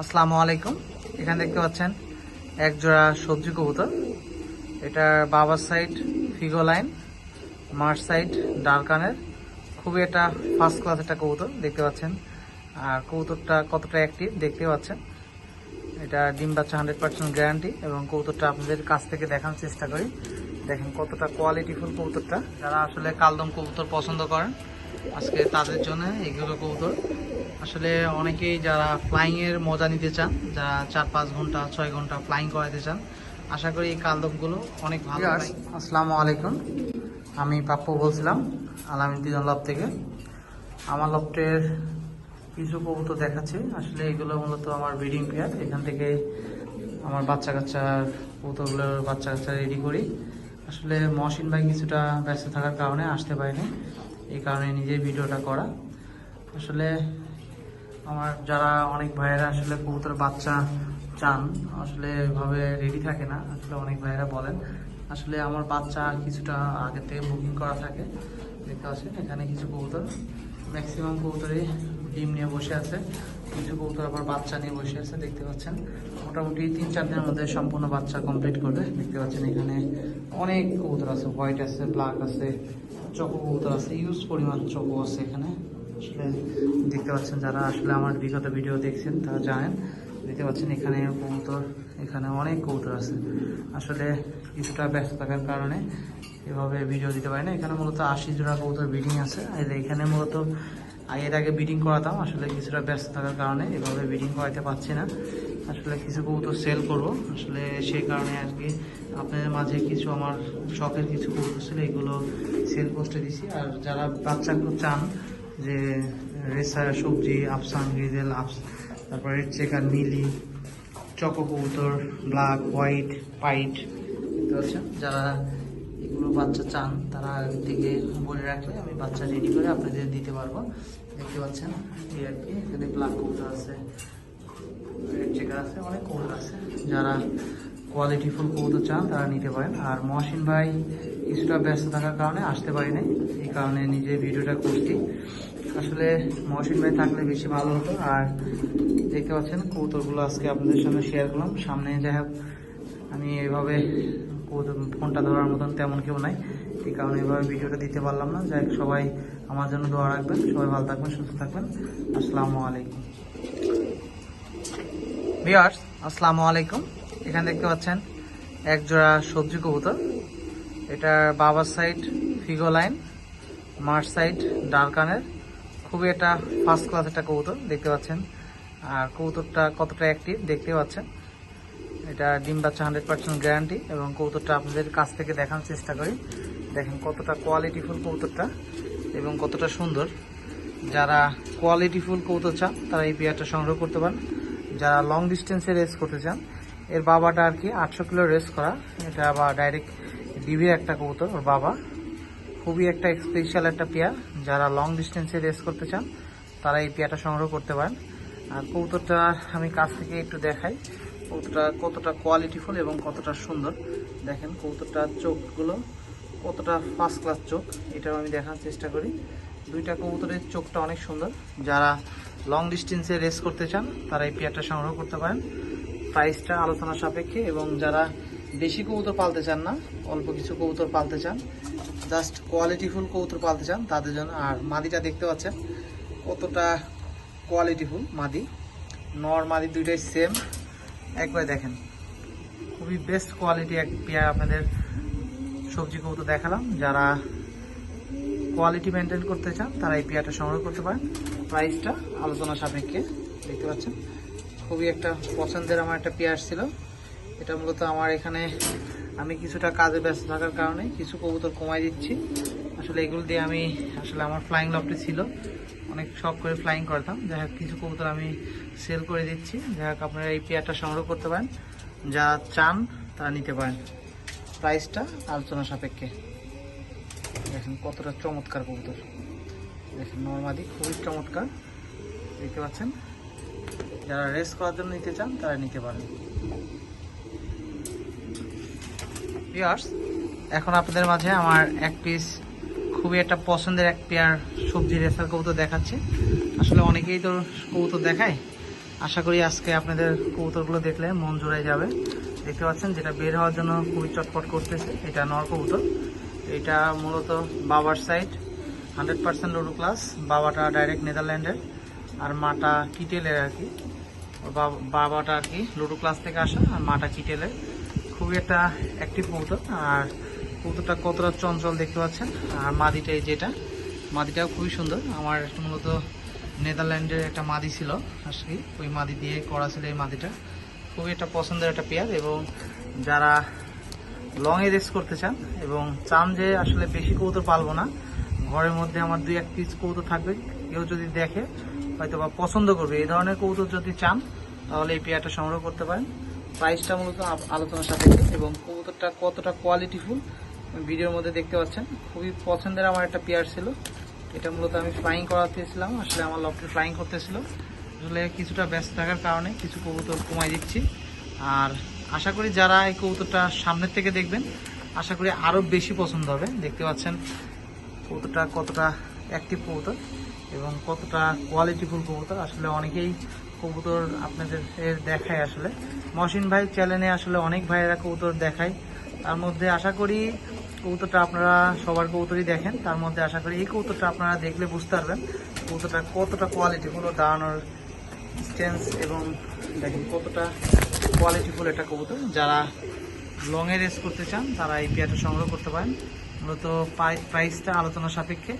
আসসালামু আলাইকুম। এখানে দেখতে পাচ্ছেন এক জোড়া সবজি কবুতর। এটার বাবার সাইড ফিগো লাইন মার সাইড ডারকানের খুবই একটা ফার্স্ট ক্লাস একটা কবুতর, দেখতে পাচ্ছেন। আর কবুতরটা কতটা অ্যাক্টিভ দেখতে পাচ্ছেন। এটা ডিম বাচ্চা হান্ড্রেড পার্সেন্ট গ্যারান্টি এবং কবুতরটা আপনাদের কাছ থেকে দেখানোর চেষ্টা করি। দেখেন কতটা কোয়ালিটিফুল কবুতরটা। যারা আসলে কালদম কবুতর পছন্দ করেন, আজকে তাদের জন্য এগুলো কবুতর। আসলে অনেকেই যারা ফ্লাইং এর মজা নিতে চান যারা চার পাঁচ ঘণ্টা ছয় ঘণ্টা ফ্লাইং করাতে চান আশা করি এই কালদমগুলো অনেক ভালো আসসালামু আলাইকুম। আমি পাপ্পু বলছিলাম আলামিন তিজন লব থেকে। আমার লফটের কিছু কবুতর দেখাচ্ছি। আসলে এগুলো মূলত আমার ব্রিডিং পেয়ার। এখান থেকে আমার বাচ্চা কাচ্চার কবুতরগুলোর বাচ্চা কাচ্চা রেডি করি। আসলে মহসিন ভাই কিছুটা ব্যস্ত থাকার কারণে আসতে পারিনি। এই কারণে নিজেই ভিডিওটা করা। আসলে আমার যারা অনেক ভাইয়েরা আসলে কবুতর বাচ্চা চান, আসলে এভাবে রেডি থাকে না, আসলে অনেক ভাইয়েরা বলেন। আসলে আমার বাচ্চা কিছুটা আগে থেকে বুকিং করা থাকে, দেখতে পাচ্ছেন, এখানে কিছু কবুতর। ম্যাক্সিমাম কবুতরই ডিম নিয়ে বসে আছে, কিছু কবুতর আবার বাচ্চা নিয়ে বসে আছে, দেখতে পাচ্ছেন। মোটামুটি তিন চার দিনের মধ্যে সম্পূর্ণ বাচ্চা কমপ্লিট করবে, দেখতে পাচ্ছেন এখানে অনেক কবুতর আছে হোয়াইট আছে ব্ল্যাক আছে চকো কবুতর আছে ইউজ পরিমাণ চকো আছে এখানে। আসলে দেখতে পাচ্ছেন যারা আসলে আমার বিগত ভিডিও দেখছেন, তারা জানেন। দেখতে পাচ্ছেন এখানে কবুতর, এখানে অনেক কবুতর আছে। আসলে কিছুটা ব্যস্ত থাকার কারণে এভাবে ভিডিও দিতে পারি না। এখানে মূলত আশি জোড়া কবুতর ব্রিডিং আছে। আর এখানে মূলত এর আগে ব্রিডিং করাতাম, আসলে কিছুটা ব্যস্ত থাকার কারণে এভাবে ব্রিডিং করাতে পারছি না। আসলে কিছু কবুতর সেল করব। আসলে সেই কারণে আর কি আপনাদের মাঝে কিছু আমার শখের কিছু কবুতর ছিল, এগুলো সেল করতে দিছি। আর যারা বাচ্চাগুলো চান যে রেসার সবজি, আফসান গ্রিজেল, আফস, তারপর চেকার নীলি চকো কবুতর, ব্ল্যাক, হোয়াইট, পাইট। দেখতে পাচ্ছেন যারা এগুলো বাচ্চা চান, তারা আগে থেকে বলে রাখলে আমি বাচ্চা রেডি করে আপনাদের দিতে পারব। দেখতে পাচ্ছেন, এই আর কি, এখানে ব্ল্যাক কবুতর আছে, রেড চেকার আছে, অনেক কবুতর আছে। যারা কোয়ালিটি ফুল কবুতর চান, তারা নিতে পারেন। আর মহসিন ভাই কিছুটা ব্যস্ত থাকার কারণে আসতে পারি নাই এই কারণে নিজে ভিডিওটা করছি। আসলে মহসিন ভাই থাকলে বেশি ভালো হতো। আর দেখতে পাচ্ছেন, কবুতরগুলো আজকে আপনাদের সঙ্গে শেয়ার করলাম। সামনে যাই হোক, আমি এভাবে ফোনটা ধরার মতন তেমন কেউ নাই। এই কারণে এভাবে ভিডিওটা দিতে পারলাম না। যাই সবাই আমার জন্য দোয়া রাখবেন। সবাই ভালো থাকবেন, সুস্থ থাকবেন। আসসালামু আলাইকুম। ভিউয়ার্স, আসসালামু আলাইকুম। এখানে দেখতে পাচ্ছেন এক জোড়া সবজি কবুতর। এটার বাবার সাইড ফিগো লাইন, মার সাইড ডারকানের খুবই একটা ফার্স্ট ক্লাস একটা কবুতর, দেখতে পাচ্ছেন। আর কবুতরটা কতটা অ্যাক্টিভ দেখতে পাচ্ছেন। এটা ডিম বাচ্চা হান্ড্রেড পার্সেন্ট গ্যারান্টি এবং কবুতরটা আপনাদের কাছ থেকে দেখানোর চেষ্টা করি। দেখেন কতটা কোয়ালিটিফুল কবুতরটা এবং কতটা সুন্দর। যারা কোয়ালিটিফুল কবুতর চান, তারা এই পেয়ারটা সংগ্রহ করতে পারেন। যারা লং ডিস্টেন্সে রেস করতে চান, এর বাবাটা আর কি আটশো কিলো রেস করা। এটা আবার ডাইরেক্ট ডিবির একটা কবুতর, ওর বাবা। খুবই একটা স্পেশাল একটা পেয়ার। যারা লং ডিস্টেন্সে রেস করতে চান, তারা এই পেয়ারটা সংগ্রহ করতে পারেন। আর কবুতরটা আমি কাছ থেকে একটু দেখাই। কবুতরটা কতটা কোয়ালিটিফুল এবং কতটা সুন্দর। দেখেন কবুতরটার চোখগুলো কতটা ফার্স্ট ক্লাস চোখ, এটাও আমি দেখার চেষ্টা করি। দুইটা কবুতরের চোখটা অনেক সুন্দর। যারা লং ডিস্টেন্সে রেস করতে চান, তারা এই পেয়ারটা সংগ্রহ করতে পারেন। প্রাইসটা আলোচনা সাপেক্ষে এবং যারা বেশি কবুতর পালতে চান না, অল্প কিছু কবুতর পালতে চান জাস্ট কোয়ালিটিফুল কবুতর পালতে চান, তাদের জন্য। আর মাদিটা দেখতে পাচ্ছেন, কতটা কোয়ালিটিফুল মাদি। নর মাদি দুইটাই সেম একবার দেখেন, খুবই বেস্ট কোয়ালিটি এক পেয়ার আপনাদের সবজি কবুতর দেখালাম। যারা কোয়ালিটি মেনটেন করতে চান, তারা এই পেয়ারটা সংগ্রহ করতে পারেন। প্রাইসটা আলোচনা সাপেক্ষে, দেখতে পাচ্ছেন। খুবই একটা পছন্দের আমার একটা পেয়ার ছিল। এটা মূলত আমার এখানে আমি কিছুটা কাজে ব্যস্ত থাকার কারণে কিছু কবুতর কমাই দিচ্ছি। আসলে এগুলো দিয়ে আমি, আসলে আমার ফ্লাইং লফটে ছিল। অনেক শখ করে ফ্লাইং করতাম। যাই হোক, কিছু কবুতর আমি সেল করে দিচ্ছি। যাই হোক, আপনারা এই পেয়ারটা সংগ্রহ করতে পারেন। যা চান তা নিতে পারেন। প্রাইসটা আলোচনা সাপেক্ষে। দেখেন কতটা চমৎকার কবুতর। দেখেন নর্মাদি, খুবই চমৎকার। দেখতে পাচ্ছেন? যারা রেস করার জন্য নিতে চান, তারা নিতে পারেন। ভিউয়ার্স এখন আপনাদের মাঝে আমার এক পিস খুবই একটা পছন্দের এক পেয়ার সবজি রেসার কবুতর দেখাচ্ছে। আসলে অনেকেই তো কবুতর দেখায়। আশা করি আজকে আপনাদের কবুতরগুলো দেখলে মন জুড়াই যাবে। দেখতে পাচ্ছেন, যেটা বের হওয়ার জন্য খুবই চটপট করতেছে, এটা নর কবুতর। এটা মূলত বাবার সাইড হান্ড্রেড পার্সেন্ট লুডো ক্লাস বাবাটা ডাইরেক্ট নেদারল্যান্ডের আর মাটা কিটেলের আর কি। বাবাটা আর কি লুডো ক্লাস থেকে আসা, আর মাটা কিটেলের খুবই একটা অ্যাক্টিভ কবুতর, আর কবুতরটা কতটা চঞ্চল দেখতে পাচ্ছেন, আর মাদিটা এই যেটা, মাদিটাও খুবই সুন্দর। আমার মূলত নেদারল্যান্ডের একটা মাদি ছিল আজকে ওই মাদি দিয়ে করা ছিল এই মাদিটা। খুবই একটা পছন্দের একটা পেয়ার, এবং যারা লং এ রেস করতে চান এবং চান যে আসলে বেশি কবুতর পালবো না, ঘরের মধ্যে আমার দুই এক পিস কবুতর থাকবে, কেউ যদি দেখে হয়তো বা পছন্দ করবে। এই ধরনের কবুতর যদি চান, তাহলে এই পেয়ারটা সংগ্রহ করতে পারেন। প্রাইসটা মূলত আলোচনার সাপেক্ষে এবং কবুতরটা কতটা কোয়ালিটিফুল ভিডিওর মধ্যে দেখতে পাচ্ছেন। খুবই পছন্দের আমার একটা পেয়ার ছিল। এটা মূলত আমি ফ্লাইং করাতেছিলাম। আসলে আমার লকটি ফ্লাইং করতেছিল। আসলে কিছুটা ব্যস্ত থাকার কারণে কিছু কবুতর কমাই দিচ্ছি। আর আশা করি যারা এই কবুতরটা সামনের থেকে দেখবেন, আশা করি আরও বেশি পছন্দ হবে। দেখতে পাচ্ছেন কবুতরটা কতটা অ্যাক্টিভ কবুতর এবং কতটা কোয়ালিটিফুল কবুতর। আসলে অনেকেই কবুতর আপনাদের এর দেখায় আসলে। মহসিন ভাই চ্যানেলে আসলে অনেক ভাইয়েরা কবুতর দেখায়। তার মধ্যে আশা করি কবুতরটা আপনারা সবার কবুতরই দেখেন। তার মধ্যে আশা করি এই কবুতরটা আপনারা দেখলে বুঝতে পারবেন কবুতরটা কতটা কোয়ালিটিফুল দাঁড়ানোর স্টেন্স এবং দেখেন কতটা কোয়ালিটিফুল একটা কবুতর। যারা লং এ রেস করতে চান, তারা এই পেয়ারটা সংগ্রহ করতে পারেন। মূলত প্রাইসটা আলোচনা সাপেক্ষে।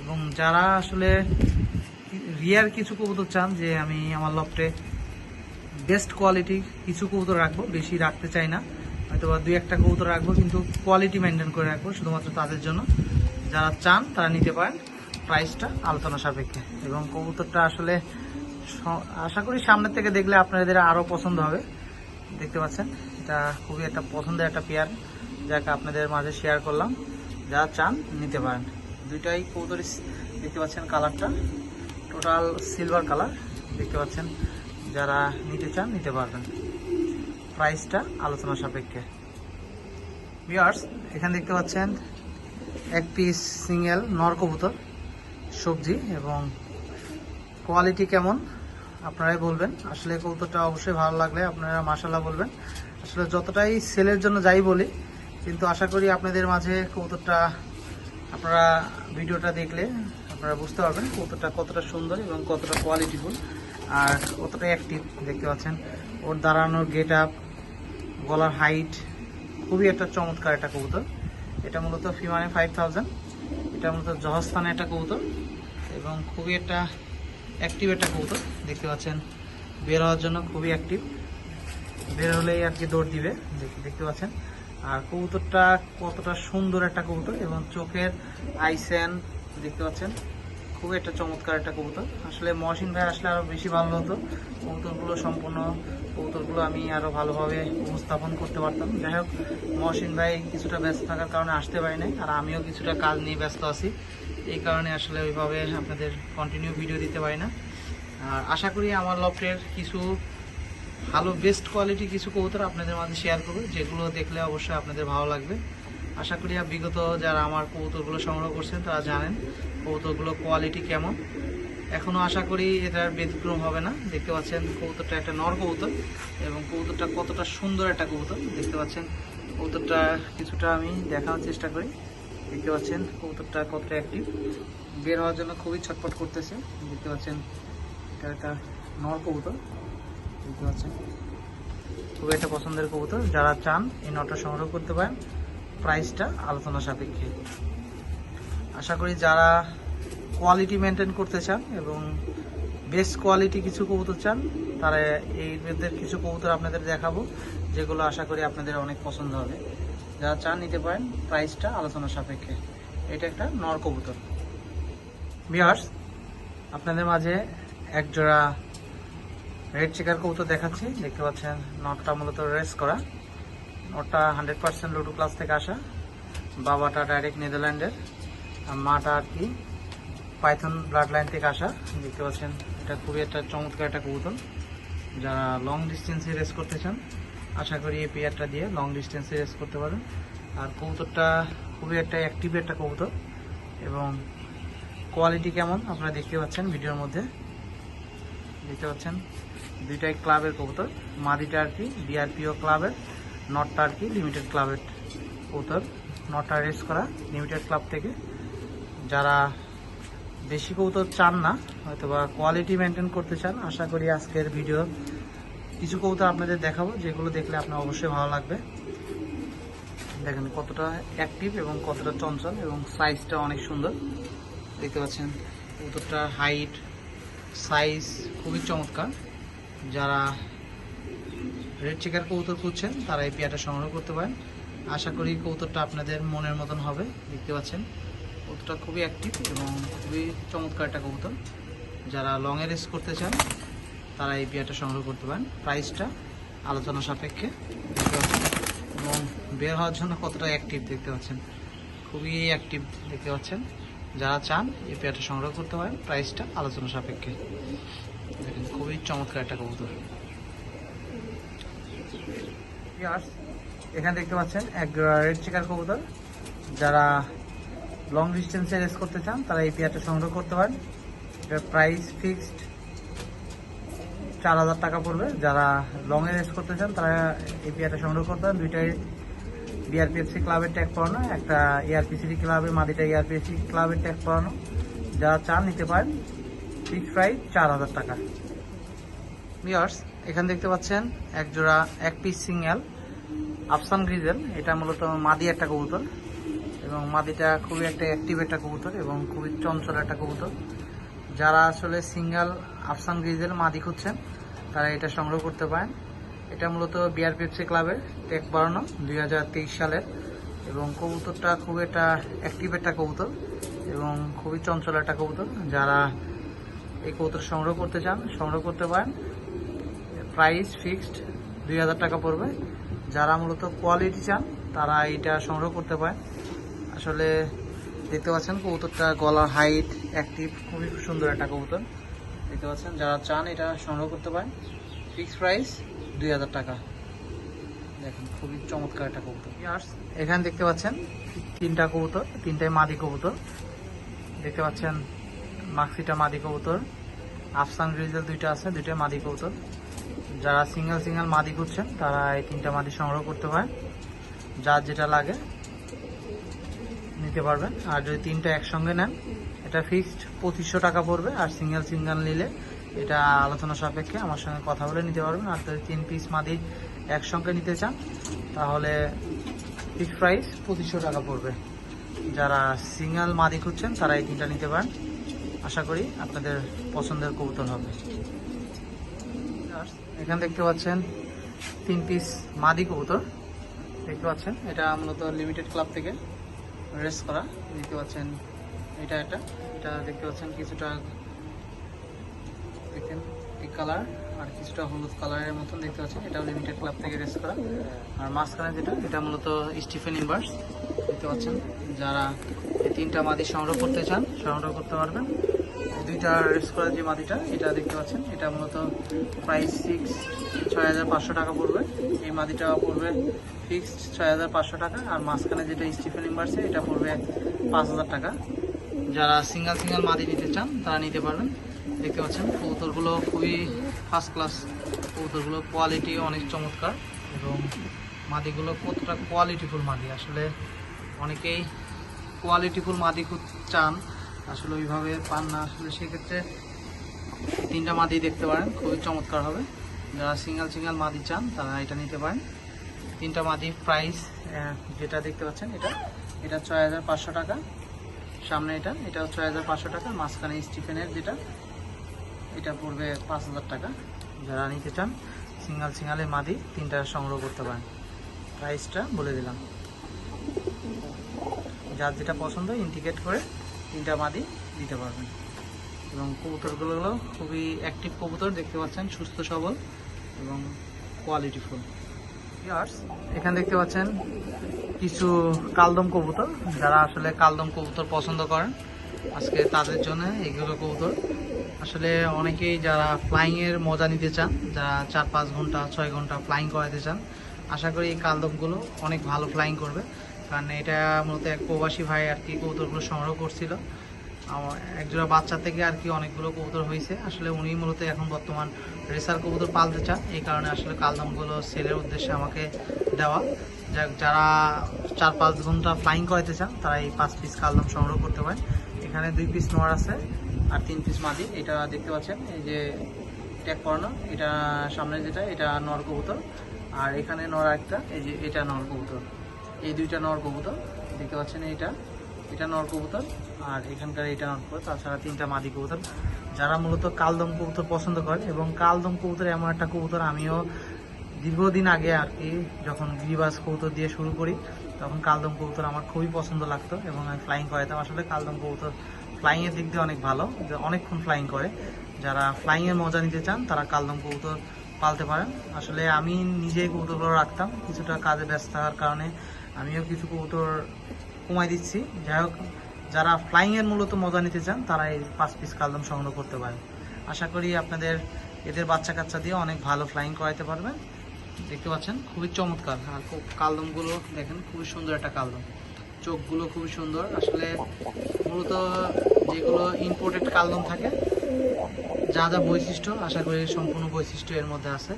এবং যারা আসলে রিয়ার কিছু কবুতর চান যে আমি আমার লফটে বেস্ট কোয়ালিটি কিছু কবুতর রাখব, বেশি রাখতে চাই না। হয়তো বা দুই একটা কবুতর রাখব, কিন্তু কোয়ালিটি মেনটেন করে রাখব, শুধুমাত্র তাদের জন্য। যারা চান, তারা নিতে পারেন প্রাইসটা আলোচনা সাপেক্ষে। এবং কবুতরটা আসলে আশা করি সামনের থেকে দেখলে আপনাদের আরও পছন্দ হবে। দেখতে পাচ্ছেন, এটা খুবই একটা পছন্দের একটা পেয়ার যাকে আপনাদের মাঝে শেয়ার করলাম। যারা চান, নিতে পারেন। দুইটাই কবুতর দেখতে পাচ্ছেন কালারটা টোটাল সিলভার কালার, দেখতে পাচ্ছেন, যারা নিতে চান নিতে পারবেন। প্রাইসটা আলোচনা সাপেক্ষে। বিয়ার্স এখানে দেখতে পাচ্ছেন, এক পিস সিঙ্গেল নর কবুতর, সবজি, এবং কোয়ালিটি কেমন, আপনারাই বলবেন। আসলে কবুতরটা অবশ্যই ভালো লাগলে আপনারা মাসাল্লাহ বলবেন। আসলে যতটাই সেলের জন্য যাই বলি, কিন্তু আশা করি আপনাদের মাঝে কবুতরটা আপনারা ভিডিওটা দেখলে আপনারা বুঝতে পারবেন কবুতরটা কতটা সুন্দর এবং কতটা কোয়ালিটিফুল আর কতটা অ্যাক্টিভ দেখতে পাচ্ছেন। ওর দাঁড়ানোর গেট আপ গলার হাইট খুবই একটা চমৎকার একটা কবুতর। এটা মূলত ফিমানে ফাইভ থাউজেন্ড এটা মূলত জহস্থানে একটা কবুতর এবং খুবই একটা অ্যাক্টিভ একটা কবুতর, দেখতে পাচ্ছেন। বের হওয়ার জন্য খুবই অ্যাক্টিভ বের হলেই আর কি দৌড় দিবে দেখতে পাচ্ছেন। আর কবুতরটা কতটা সুন্দর একটা কবুতর এবং চোখের আইসেন দেখতে পাচ্ছেন, খুব একটা চমৎকার একটা কবুতর। আসলে মহসিন ভাই আসলে আরও বেশি ভালো হতো। কবুতরগুলো সম্পূর্ণ, কবুতরগুলো আমি আরও ভালোভাবে উপস্থাপন করতে পারতাম। যাই হোক, মহসিন ভাই কিছুটা ব্যস্ত থাকার কারণে আসতে পারি নাই, আর আমিও কিছুটা কাজ নিয়ে ব্যস্ত আছি। এই কারণে আসলে ওইভাবে আপনাদের কন্টিনিউ ভিডিও দিতে পারি না। আর আশা করি আমার লফটের কিছু ভালো বেস্ট কোয়ালিটি কিছু কবুতর আপনাদের মাঝে শেয়ার করব, যেগুলো দেখলে অবশ্যই আপনাদের ভালো লাগবে। আশা করি বিগত যারা আমার কবুতরগুলো সংগ্রহ করছেন, তারা জানেন কবুতরগুলো কোয়ালিটি কেমন। এখনও আশা করি এটার ব্যতিক্রম হবে না। দেখতে পাচ্ছেন কবুতরটা একটা নর কবুতর এবং কবুতরটা কতটা সুন্দর একটা কবুতর। দেখতে পাচ্ছেন কবুতরটা কিছুটা আমি দেখানোর চেষ্টা করি। দেখতে পাচ্ছেন কবুতরটা কতটা অ্যাক্টিভ বের হওয়ার জন্য খুবই ছটপট করতেছে। দেখতে পাচ্ছেন এটা একটা নর কবুতর। দেখতে পাচ্ছেন খুবই একটা পছন্দের কবুতর। যারা চান এই নটা সংগ্রহ করতে পারেন। প্রাইসটা আলোচনা সাপেক্ষে। আশা করি যারা কোয়ালিটি মেনটেন করতে চান এবং বেস্ট কোয়ালিটি কিছু কবুতর চান, তারা এই মেয়েদের কিছু কবুতর আপনাদের দেখাবো, যেগুলো আশা করি আপনাদের অনেক পছন্দ হবে। যারা চান নিতে পারেন প্রাইসটা আলোচনা সাপেক্ষে। এটা একটা নর কবুতর। বিয়ার্স আপনাদের মাঝে এক জোড়া রেড চেকার কবুতর দেখাচ্ছি। দেখতে পাচ্ছেন, নটটা মূলত রেস করা। নটটা হান্ড্রেড পার্সেন্ট লুডু ক্লাস থেকে আসা। বাবাটা ডাইরেক্ট নেদারল্যান্ডের, আর মাটা আর কি পাইথন ব্লাড লাইন থেকে আসা। দেখতে পাচ্ছেন, এটা খুবই একটা চমৎকার একটা কবুতর। যারা লং ডিস্টেন্সে রেস করতে চান, আশা করি এই পেয়ারটা দিয়ে লং ডিস্টেন্সে রেস করতে পারেন। আর কবুতরটা খুবই একটা অ্যাক্টিভ একটা কবুতর এবং কোয়ালিটি কেমন আপনারা দেখতে পাচ্ছেন ভিডিওর মধ্যে। দেখতে পাচ্ছেন, দুইটাই ক্লাবের কবুতর, মাদিটা আর কি ডিআরপিও ক্লাবের নটটা আর কি লিমিটেড ক্লাবের কবুতর নটটা রেস করা লিমিটেড ক্লাব থেকে। যারা বেশি কবুতর চান না হয়তো বা কোয়ালিটি মেনটেন করতে চান, আশা করি আজকের ভিডিও কিছু কবুতর আপনাদের দেখাবো, যেগুলো দেখলে আপনার অবশ্যই ভালো লাগবে। দেখেন কতটা অ্যাক্টিভ এবং কতটা চঞ্চল এবং সাইজটা অনেক সুন্দর। দেখতে পাচ্ছেন কবুতরটার হাইট সাইজ খুবই চমৎকার। যারা রেড চেকার কবুতর খুঁজছেন, তারা এই পেয়ারটা সংগ্রহ করতে পারেন। আশা করি কবুতরটা আপনাদের মনের মতন হবে, দেখতে পাচ্ছেন। কবুতরটা খুবই অ্যাক্টিভ এবং খুবই চমৎকার একটা কবুতর। যারা লংয়ে রেস করতে চান, তারা এই পেয়ারটা সংগ্রহ করতে পারেন। প্রাইসটা আলোচনা সাপেক্ষে, দেখতে পাচ্ছেন। এবং বের হওয়ার জন্য কতটা অ্যাক্টিভ দেখতে পাচ্ছেন। খুবই অ্যাক্টিভ দেখতে পাচ্ছেন। যারা চান, এই পেয়ারটা সংগ্রহ করতে পারেন। প্রাইসটা আলোচনা সাপেক্ষে। দেখেন, খুবই চমৎকার একটা কবুতর। এখানে দেখতে পাচ্ছেন এক রেড চিকার কবুতর। যারা লং ডিস্টেন্সে রেস করতে চান, তারা এই পেয়ারটা সংগ্রহ করতে পারেন। এটার প্রাইস ফিক্সড চার হাজার টাকা পড়বে। যারা লং এ রেস করতে চান, তারা এই পেয়ারটা সংগ্রহ করতে পারেন। দুইটাই বিআরপিএফসি ক্লাবের ট্যাগ পড়ানো একটা এআরপিসিডি ক্লাবে মাদিটা এআরপিএসসি ক্লাবের ট্যাগ পড়ানো যারা চান, নিতে পারেন। ফিক্স প্রাইস চার হাজার টাকা। ভিওর্স এখানে দেখতে পাচ্ছেন, এক জোড়া, এক পিস সিঙ্গেল আফসান গ্রিজেল, এটা মূলত মাদি একটা কবুতর এবং মাদিটা খুবই একটা অ্যাক্টিভ একটা কবুতর এবং খুবই চঞ্চল একটা কবুতর। যারা আসলে সিঙ্গেল আফসান গ্রিজেল মাদি খুঁজছেন, তারা এটা সংগ্রহ করতে পারেন। এটা মূলত বিআরপিএফসি ক্লাবের টেক বাড়ানো দুই সালের এবং কবুতরটা খুব একটা অ্যাক্টিভ একটা কবুতর এবং খুবই চঞ্চল একটা কবুতর। যারা এই কবুতর সংগ্রহ করতে চান, সংগ্রহ করতে পারেন। প্রাইস ফিক্সড দুই হাজার টাকা পড়বে। যারা মূলত কোয়ালিটি চান, তারা এটা সংগ্রহ করতে পারেন। আসলে দেখতে পাচ্ছেন কবুতরটা গলার হাইট অ্যাক্টিভ খুবই সুন্দর একটা কবুতর। দেখতে পাচ্ছেন, যারা চান এটা সংগ্রহ করতে পারেন। ফিক্সড প্রাইস দুই হাজার টাকা। দেখেন, খুবই চমৎকার একটা কবুতর। এখানে দেখতে পাচ্ছেন, তিনটা কবুতর, তিনটাই মাদি কবুতর। দেখতে পাচ্ছেন মাক্সিটা মাদি কবুতর। আফসান গ্রিজেল দুইটা আছে দুইটা মাদি কবুতর। যারা সিঙ্গেল সিঙ্গেল মাদি খুঁজছেন, তারা এই তিনটা মাদি সংগ্রহ করতে পারেন। যার যেটা লাগে, নিতে পারবেন। আর যদি তিনটা একসঙ্গে নেন, এটা ফিক্সড পঁচিশশো টাকা পড়বে। আর সিঙ্গেল সিঙ্গেল নিলে এটা আলোচনা সাপেক্ষে আমার সঙ্গে কথা বলে নিতে পারবেন। আর যদি তিন পিস মাদি একসঙ্গে নিতে চান, তাহলে ফিক্সড প্রাইস পঁচিশশো টাকা পড়বে। যারা সিঙ্গেল মাদি খুঁজছেন, তারা এই তিনটা নিতে পারেন। আশা করি আপনাদের পছন্দের কবুতর হবে। এখানে দেখতে পাচ্ছেন তিন পিস মাদি কবুতর। দেখতে পাচ্ছেন? এটা মূলত লিমিটেড ক্লাব থেকে রেস করা। দেখতে পাচ্ছেন এটা একটা। এটা দেখতে পাচ্ছেন কিছুটা দেখেন পিক কালার আর কিছুটা হলুদ কালারের মতন দেখতে পাচ্ছেন। এটাও লিমিটেড ক্লাব থেকে রেস করা। আর মাঝখানে যেটা, এটা মূলত স্টিফেন ইনভার্স দেখতে পাচ্ছেন যারা এই তিনটা মাদি সংগ্রহ করতে চান, সংগ্রহ করতে পারবেন। দুইটা রেস করা যে মাদিটা এটা দেখতে পাচ্ছেন, এটা মূলত প্রাইস সিক্স ছয় হাজার পাঁচশো টাকা পড়বে। এই মাদিটা পড়বে ফিক্সড ছয় হাজার পাঁচশো টাকা, আর মাঝখানে যেটা স্টিফেন ইনভার্সে এটা পড়বে পাঁচ হাজার টাকা। যারা সিঙ্গেল সিঙ্গেল মাদি নিতে চান, তারা নিতে পারবেন। দেখতে পাচ্ছেন, কবুতরগুলো খুবই ফার্স্ট ক্লাস কবুতরগুলো কোয়ালিটি অনেক চমৎকার, এবং মাদিগুলো কতটা কোয়ালিটিফুল মাদি আসলে অনেকেই কোয়ালিটিফুল মাদি চান আসলে ওইভাবে পান না, আসলে সেক্ষেত্রে তিনটা মাদি দেখতে পারেন, খুবই চমৎকার হবে। যারা সিঙ্গেল সিঙ্গেল মাদি চান, তারা এটা নিতে পারেন। তিনটা মাদি প্রাইস যেটা দেখতে পাচ্ছেন এটা এটা ছয় হাজার পাঁচশো টাকা। সামনে এটা এটা ছয় হাজার পাঁচশো টাকা, মাঝখানে স্টিফেনের যেটা, এটা পড়বে পাঁচ হাজার টাকা। যারা নিতে চান সিঙ্গেল সিঙ্গেলে মাদি, তিনটা সংগ্রহ করতে পারেন। প্রাইসটা বলে দিলাম। যার যেটা পছন্দ ইন্ডিকেট করে তিনটা মাদি দিতে পারবেন। এবং কবুতরগুলো হলো খুবই অ্যাক্টিভ কবুতর, দেখতে পাচ্ছেন, সুস্থ, সবল এবং কোয়ালিটিফুল এখানে দেখতে পাচ্ছেন কিছু কালদম কবুতর, যারা আসলে কালদম কবুতর পছন্দ করেন, আজকে তাদের জন্য এগুলো কবুতর। আসলে অনেকেই যারা ফ্লাইংয়ের মজা নিতে চান, যারা চার পাঁচ ঘণ্টা, ছয় ঘণ্টা ফ্লাইং করাতে চান, আশা করি এই কালদমগুলো অনেক ভালো ফ্লাইং করবে। কারণ এটা মূলত এক প্রবাসী ভাই আর কি কবুতরগুলো সংগ্রহ করছিল। আমার একজোড়া বাচ্চা থেকে আর কি অনেকগুলো কবুতর হয়েছে। আসলে উনি মূলত এখন বর্তমান রেসার কবুতর পালতে চান। এই কারণে আসলে কালদমগুলো সেলের উদ্দেশ্যে আমাকে দেওয়া। যাক, যারা চার পাঁচ ঘণ্টা ফ্লাইং করাতে চান, তারা এই পাঁচ পিস কালদম সংগ্রহ করতে পারেন। এখানে দুই পিস নোয়ার আছে আর তিন পিস মাদি। এটা দেখতে পাচ্ছেন, এই যে ট্যাগ করানো এটা সামনে যেটা, এটা নর কবুতর। আর এখানে নর একটা এই যে এটা নর কবুতর। এই দুইটা নর কবুতর, দেখতে পাচ্ছেন এইটা, এটা নর কবুতর আর এখানকার এটা নর কবুতর, তাছাড়া তিনটা মাদি কবুতর। যারা মূলত কালদম কবুতর পছন্দ করে এবং কালদম কবুতর এমন একটা কবুতর আমিও দীর্ঘদিন আগে আর কি যখন গিরিবাস কবুতর দিয়ে শুরু করি, তখন কালদম কবুতর আমার খুবই পছন্দ লাগতো এবং আমি ফ্লাইং করাতাম আসলে কালদম কবুতর ফ্লাইংয়ের দিক দিয়ে অনেক ভালো অনেকক্ষণ ফ্লাইং করে। যারা ফ্লাইংয়ের মজা নিতে চান, তারা কালদম কবুতর পালতে পারেন। আসলে আমি নিজেই কবুতরগুলো রাখতাম, কিছুটা কাজে ব্যস্ত থাকার কারণে আমিও কিছু কবুতর কমাই দিচ্ছি। যাই হোক, যারা ফ্লাইং এর মূলত মজা নিতে চান, তারা এই পাঁচ পিস কালদম সংগ্রহ করতে পারেন। আশা করি আপনাদের এদের বাচ্চা কাচ্চা দিয়ে অনেক ভালো ফ্লাইং করাইতে পারবেন। দেখতে পাচ্ছেন, খুবই চমৎকার। আর কালদমগুলো দেখেন, খুবই সুন্দর একটা কালদম। চোখগুলো খুবই সুন্দর। আসলে মূলত যেগুলো ইম্পোর্টেড কালদম থাকে, যা যা বৈশিষ্ট্য, আশা করি সম্পূর্ণ বৈশিষ্ট্য এর মধ্যে আছে।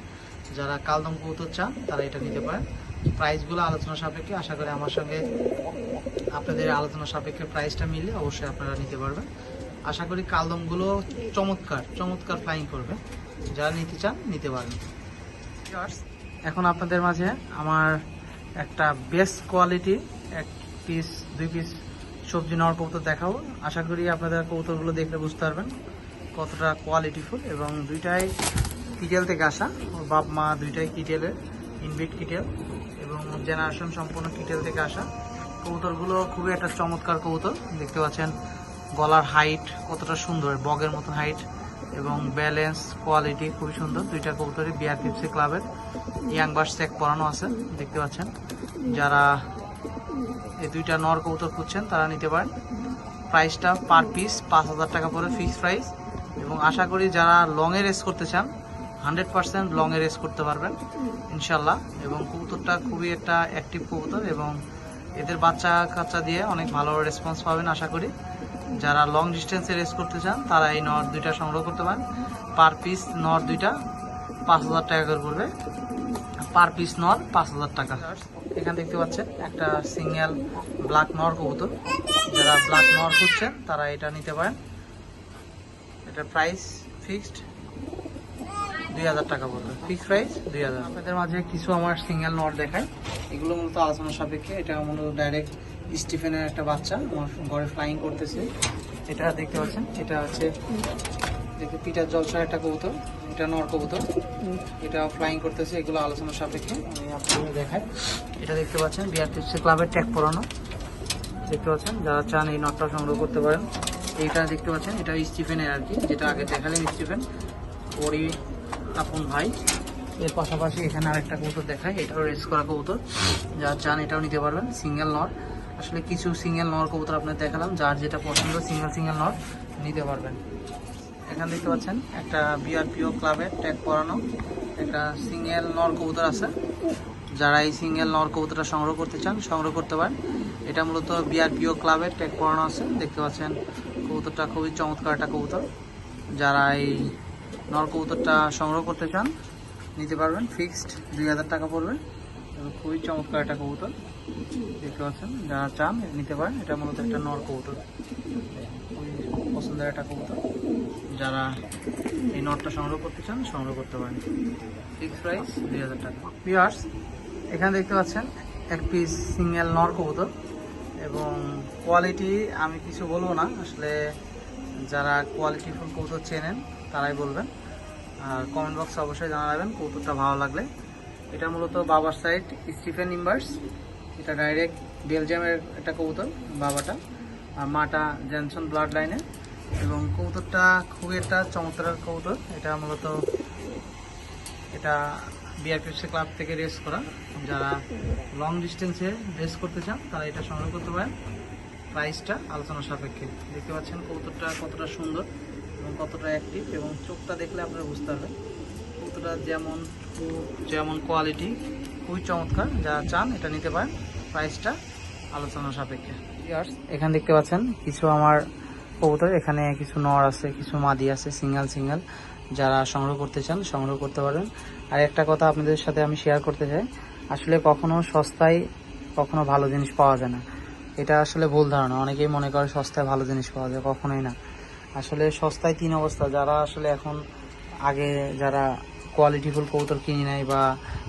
যারা কালদম কৌতুক চান, তারা এটা নিতে পারেন। প্রাইসগুলো আলোচনা সাপেক্ষে আশা করি আমার সঙ্গে আপনাদের আলোচনা সাপেক্ষে প্রাইসটা মিলে অবশ্যই আপনারা নিতে পারবেন। আশা করি কালদমগুলো চমৎকার চমৎকার ফ্লাইং করবে। যারা নিতে চান নিতে Viewers, এখন আপনাদের মাঝে আমার একটা বেস্ট কোয়ালিটি এক পিস দুই পিস সবজি নেওয়ার কবুতর দেখাবো। আশা করি আপনাদের কবুতরগুলো দেখলে বুঝতে পারবেন কতটা কোয়ালিটিফুল এবং দুইটাই কিটেল থেকে আসা। ওর বাপ মা দুইটাই কিটেলের ইনভিট কিটেল। জেনারেশন সম্পূর্ণ কিটেল থেকে আসা। কবুতরগুলো খুবই একটা চমৎকার কবুতর। দেখতে পাচ্ছেন, গলার হাইট কতটা সুন্দর, বগের মতো হাইট এবং ব্যালেন্স কোয়ালিটি খুবই সুন্দর। দুইটা কবুতরই বিআর পিপসি ক্লাবের ইয়াং বাস চেক করানো আছে, দেখতে পাচ্ছেন। যারা এই দুইটা নর কবুতর খুঁজছেন, তারা নিতে পারেন। প্রাইসটা পার পিস পাঁচ হাজার টাকা পরে ফিক্স প্রাইস এবং আশা করি যারা লংয়ে রেস করতে চান হান্ড্রেড পার্সেন্ট লংয়ে রেস করতে পারবেন ইনশাল্লাহ এবং কবুতরটা খুবই একটা অ্যাক্টিভ কবুতর এবং এদের বাচ্চা কাচ্চা দিয়ে অনেক ভালো রেসপন্স পাবেন, আশা করি। যারা লং ডিস্টেন্সে রেস করতে চান, তারা এই নর দুইটা সংগ্রহ করতে পারেন। পার পিস নর দুইটা পাঁচ হাজার টাকা করে পড়বে। পার পিস নর পাঁচ হাজার টাকা। এখানে দেখতে পাচ্ছেন, একটা সিঙ্গেল ব্ল্যাক নর কবুতর। যারা ব্ল্যাক নর খুঁজছেন, তারা এটা নিতে পারেন। এটা প্রাইস ফিক্সড দুই হাজার টাকা পড়বে। ফিক্স প্রাইস দুই হাজার। আপনাদের মাঝে কিছু আমার সিঙ্গেল নট দেখায় এগুলো মূলত আলোচনা সাপেক্ষে। এটা মূলত ডাইরেক্ট স্টিফেনের একটা বাচ্চা। আমার ঘরে ফ্লাইং করতেছে। এটা দেখতে পাচ্ছেন। এটা হচ্ছে দেখে পিটার জলসার একটা কবুতর। এটা নর কবুতর। এটা ফ্লাইং করতেছে। এগুলো আলোচনা সাপেক্ষে আমি আপনাদের দেখাই। এটা দেখতে পাচ্ছেন। বিআরটিসি ক্লাবের ট্যাগ পরানো। দেখতে পাচ্ছেন। যারা চান এই নটটা সংগ্রহ করতে পারেন। এইটা দেখতে পাচ্ছেন। এটা স্টিফেনের আর কি। যেটা আগে দেখালেন স্টিফেন ওরই আপন ভাই। এর পাশাপাশি এখানে আরেকটা কবুতর দেখায় এটাও রেস করা কবুতর। যারা চান এটাও নিতে পারবেন সিঙ্গেল নর আসলে কিছু সিঙ্গেল নর কবুতর আপনার দেখালাম, যার যেটা পছন্দ সিঙ্গেল সিঙ্গেল নর নিতে পারবেন। এখানে দেখতে পাচ্ছেন, একটা বিআরপিও ক্লাবের ট্যাগ পরানো একটা সিঙ্গেল নর কবুতর আছে। যারা এই সিঙ্গেল নর কবুতরটা সংগ্রহ করতে চান, সংগ্রহ করতে পারেন। এটা মূলত বিআরপিও ক্লাবের ট্যাগ পরানো আছে। দেখতে পাচ্ছেন, কবুতরটা খুবই চমৎকার একটা কবুতর। যারা এই নর কবুতরটা সংগ্রহ করতে চান, নিতে পারবেন। ফিক্সড দুই হাজার টাকা পড়বে। খুবই চমৎকার একটা কবুতর। দেখতে পাচ্ছেন, যারা চান নিতে পারেন, এটা মূলত একটা নর কবুতর। পছন্দের একটা কবুতর। যারা এই নটটা সংগ্রহ করতে চান, সংগ্রহ করতে পারেন। ফিক্স প্রাইস দুই হাজার টাকা। পিয়ার্স এখানে দেখতে পাচ্ছেন, এক পিস সিঙ্গেল নর কবুতর। এবং কোয়ালিটি আমি কিছু বলব না। আসলে যারা কোয়ালিটিফুল কবুতর চেনেন তারাই বলবেন। আর কমেন্ট বক্সে অবশ্যই জানাবেন কৌতুকটা ভালো লাগলে। এটা মূলত বাবার সাইড স্টিফেন ইম্বার্স এটা ডাইরেক্ট বেলজিয়ামের একটা কবুতর, বাবাটা। আর মাটা জেনসন ব্লাড লাইনে এবং কবুতরটা খুবই একটা চমৎকার কবুতর। এটা মূলত এটা বিআরপিএফসি ক্লাব থেকে রেস করা। যারা লং ডিস্টেন্সে রেস করতে চান, তারা এটা সংগ্রহ করতে পারেন। প্রাইসটা আলোচনা সাপেক্ষে। দেখতে পাচ্ছেন কবুতরটা কতটা সুন্দর। এবং কতটা অ্যাক্টিভ এবং চোখটা দেখলে আপনারা বুঝতে পারবেন। কতটা যেমন যেমন কোয়ালিটি খুবই চমৎকার। যা চান এটা নিতে পারেন। প্রাইসটা আলোচনা সাপেক্ষে। Viewers, এখানে দেখতে পাচ্ছেন কিছু আমার কবুতর। এখানে কিছু নর আছে কিছু মাদি আছে সিঙ্গেল সিঙ্গেল যারা সংগ্রহ করতে চান সংগ্রহ করতে পারেন। আর একটা কথা আপনাদের সাথে আমি শেয়ার করতে চাই। আসলে কখনো সস্তায় কখনো ভালো জিনিস পাওয়া যায় না। এটা আসলে ভুল ধারণা। অনেকেই মনে করে সস্তায় ভালো জিনিস পাওয়া যায় কখনোই না। আসলে সস্তায় তিন অবস্থা। যারা আসলে এখন আগে যারা কোয়ালিটিফুল কবুতর কিনে নেয় বা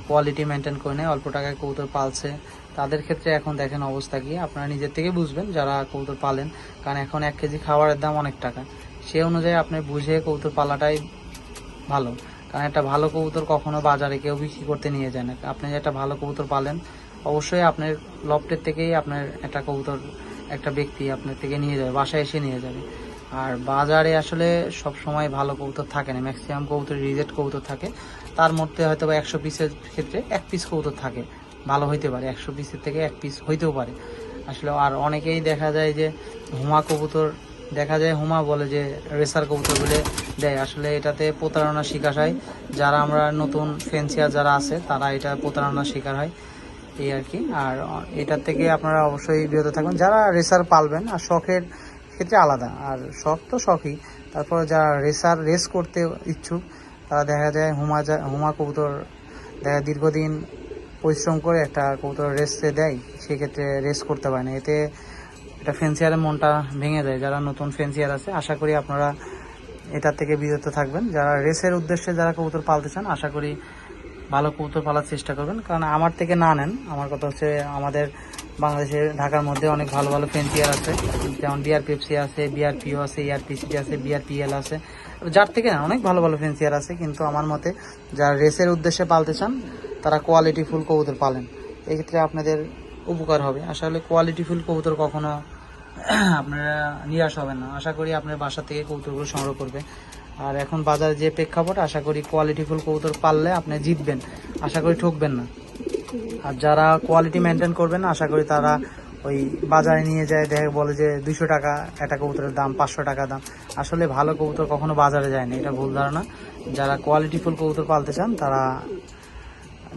কোয়ালিটি মেনটেন করে নেয়, অল্প টাকায় কবুতর পালছে, তাদের ক্ষেত্রে এখন দেখেন অবস্থা কি। আপনারা নিজের থেকে বুঝবেন যারা কবুতর পালেন, কারণ এখন এক কেজি খাবারের দাম অনেক টাকা। সে অনুযায়ী আপনি বুঝে কবুতর পালাটাই ভালো। কারণ একটা ভালো কবুতর কখনো বাজারে কেউ বিক্রি করতে নিয়ে যায় না। আপনি একটা ভালো কবুতর পালেন, অবশ্যই আপনার লফটের থেকেই আপনার একটা কবুতর একটা ব্যক্তি আপনার থেকে নিয়ে যাবে, বাসায় এসে নিয়ে যাবে। আর বাজারে আসলে সব সময় ভালো কবুতর থাকে না। ম্যাক্সিমাম কবুতর রিজেক্ট কবুতর থাকে। তার মধ্যে হয়তো বা একশো পিসের ক্ষেত্রে এক পিস কবুতর থাকে। ভালো হইতে পারে, একশো পিসের থেকে এক পিস হইতেও পারে। আসলে আর অনেকেই দেখা যায় যে হুমা কবুতর, দেখা যায় হুমা বলে যে রেসার কবুতর বলে দেয়। আসলে এটাতে প্রতারণার শিকার হয়। যারা আমরা নতুন ফেন্সিয়ার যারা আছে, তারা এটা প্রতারণার শিকার হয়। এই আর কি। আর এটার থেকে আপনারা অবশ্যই বিরত থাকবেন। যারা রেসার পালবেন, আর শখের ক্ষেত্রে আলাদা। আর শখ তো শখই। তারপরে যারা রেসার রেস করতে ইচ্ছুক, তারা দেখা যায় হুমা যা- হুমা কবুতর দেখা দীর্ঘদিন পরিশ্রম করে একটা কবুতর রেসে দেয়, সেক্ষেত্রে রেস করতে পারে না। এতে এটা ফেন্সিয়ারের মনটা ভেঙে যায়। যারা নতুন ফেন্সিয়ার আছে, আশা করি আপনারা এটার থেকে বিরত থাকবেন। যারা রেসের উদ্দেশ্যে যারা কবুতর পালতে চান, আশা করি ভালো কবুতর পালার চেষ্টা করবেন। কারণ আমার থেকে না নেন। আমার কথা হচ্ছে, আমাদের বাংলাদেশের ঢাকার মধ্যে অনেক ভালো ভালো ফেন্সিয়ার আছে। যেমন বিআরপিএফসি আছে বিআরপিও আছে ইআরপিসি আছে বিআরপিএল আছে। যার থেকে না, অনেক ভালো ভালো ফেন্সিয়ার আছে। কিন্তু আমার মতে, যারা রেসের উদ্দেশ্যে পালতে চান, তারা কোয়ালিটি ফুল কবুতর পালেন। এক্ষেত্রে আপনাদের উপকার হবে। আসলে কোয়ালিটি ফুল কবুতর কখনো আপনারা নিরাশ হবেন না। আশা করি আপনার বাসা থেকে কবুতরগুলো সংগ্রহ করবে। আর এখন বাজারে যে প্রেক্ষাপট, আশা করি কোয়ালিটিফুল কবুতর পাললে আপনি জিতবেন। আশা করি ঠকবেন না। আর যারা কোয়ালিটি মেনটেন করবেন, আশা করি তারা ওই বাজারে নিয়ে যায়, দেখে বলে যে দুশো টাকা একটা কবুতরের দাম, পাঁচশো টাকা দাম। আসলে ভালো কবুতর কখনো বাজারে যায় না এটা ভুল ধারণা। যারা কোয়ালিটিফুল কবুতর পালতে চান, তারা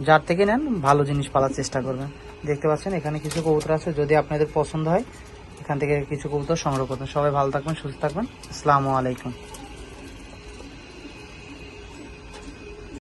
যার থেকে নেন, ভালো জিনিস পালার চেষ্টা করবেন। দেখতে পাচ্ছেন, এখানে কিছু কবুতর আছে, যদি আপনাদের পছন্দ হয়, এখান থেকে কিছু কবুতর সংগ্রহ করবেন। সবাই ভালো থাকবেন, সুস্থ থাকবেন। আসসালামু আলাইকুম।